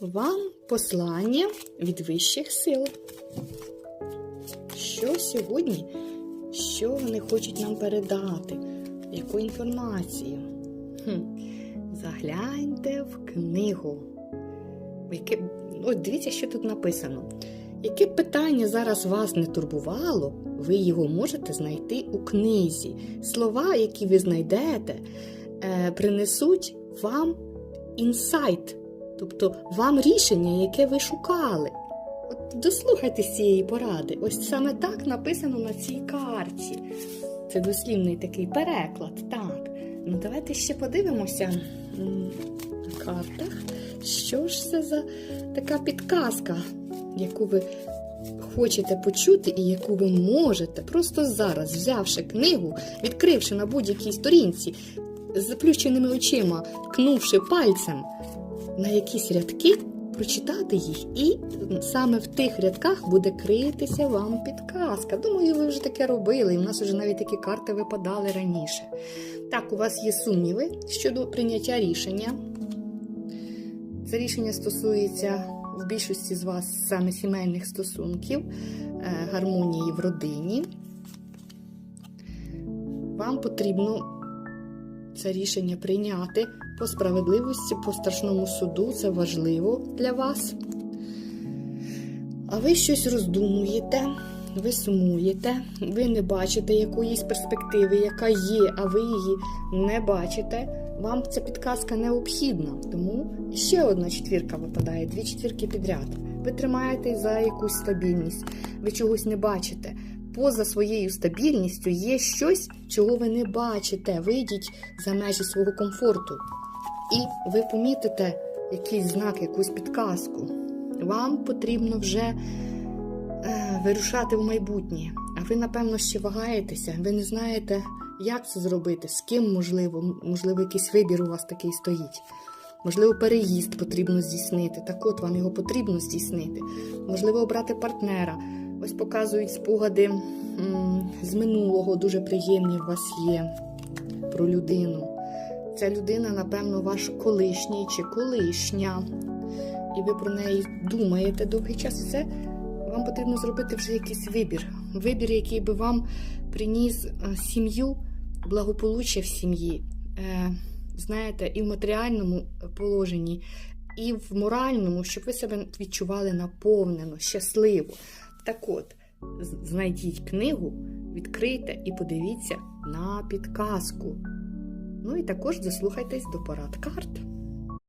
Вам послання від вищих сил. Що сьогодні? Що вони хочуть нам передати? Яку інформацію? Хм. Загляньте в книгу. Яке... Ось дивіться, що тут написано. Яке питання зараз вас не турбувало, ви його можете знайти у книзі. Слова, які ви знайдете, е, принесуть вам інсайт, тобто вам рішення, яке ви шукали. От дослухайтесь цієї поради. Ось саме так написано на цій карті. Це дослівний такий переклад. Так. Ну, давайте ще подивимося на картах, що ж це за така підказка, яку ви хочете почути і яку ви можете просто зараз, взявши книгу, відкривши на будь-якій сторінці, з заплющеними очима, кнувши пальцем на якісь рядки, прочитати їх, і саме в тих рядках буде критися вам підказка. Думаю, ви вже таке робили, і в нас вже навіть такі карти випадали раніше. Так, у вас є сумніви щодо прийняття рішення. Це рішення стосується в більшості з вас саме сімейних стосунків, е, гармонії в родині. Вам потрібно це рішення прийняти по справедливості, по страшному суду. Це важливо для вас. А ви щось роздумуєте, ви сумуєте, ви не бачите якоїсь перспективи, яка є, а ви її не бачите. Вам ця підказка необхідна. Тому ще одна четвірка випадає, дві четвірки підряд. Ви тримаєтесь за якусь стабільність, ви чогось не бачите. Поза своєю стабільністю є щось, чого ви не бачите. Вийдіть за межі свого комфорту. І ви помітите якийсь знак, якусь підказку. Вам потрібно вже е, вирушати в майбутнє. А ви, напевно, ще вагаєтеся, ви не знаєте, як це зробити, з ким можливо, можливо, якийсь вибір у вас такий стоїть. Можливо, переїзд потрібно здійснити. Так от вам його потрібно здійснити. Можливо, обрати партнера. Ось показують спогади з минулого, дуже приємні в вас є про людину. Ця людина, напевно, ваш колишній чи колишня, і ви про неї думаєте довгий час. Це вам потрібно зробити вже якийсь вибір. Вибір, який би вам приніс е, сім'ю, благополуччя в сім'ї. Е, знаєте, і в матеріальному положенні, і в моральному, щоб ви себе відчували наповнено, щасливо. Так от, знайдіть книгу, відкрийте і подивіться на підказку. Ну і також дослухайтесь до порад карт.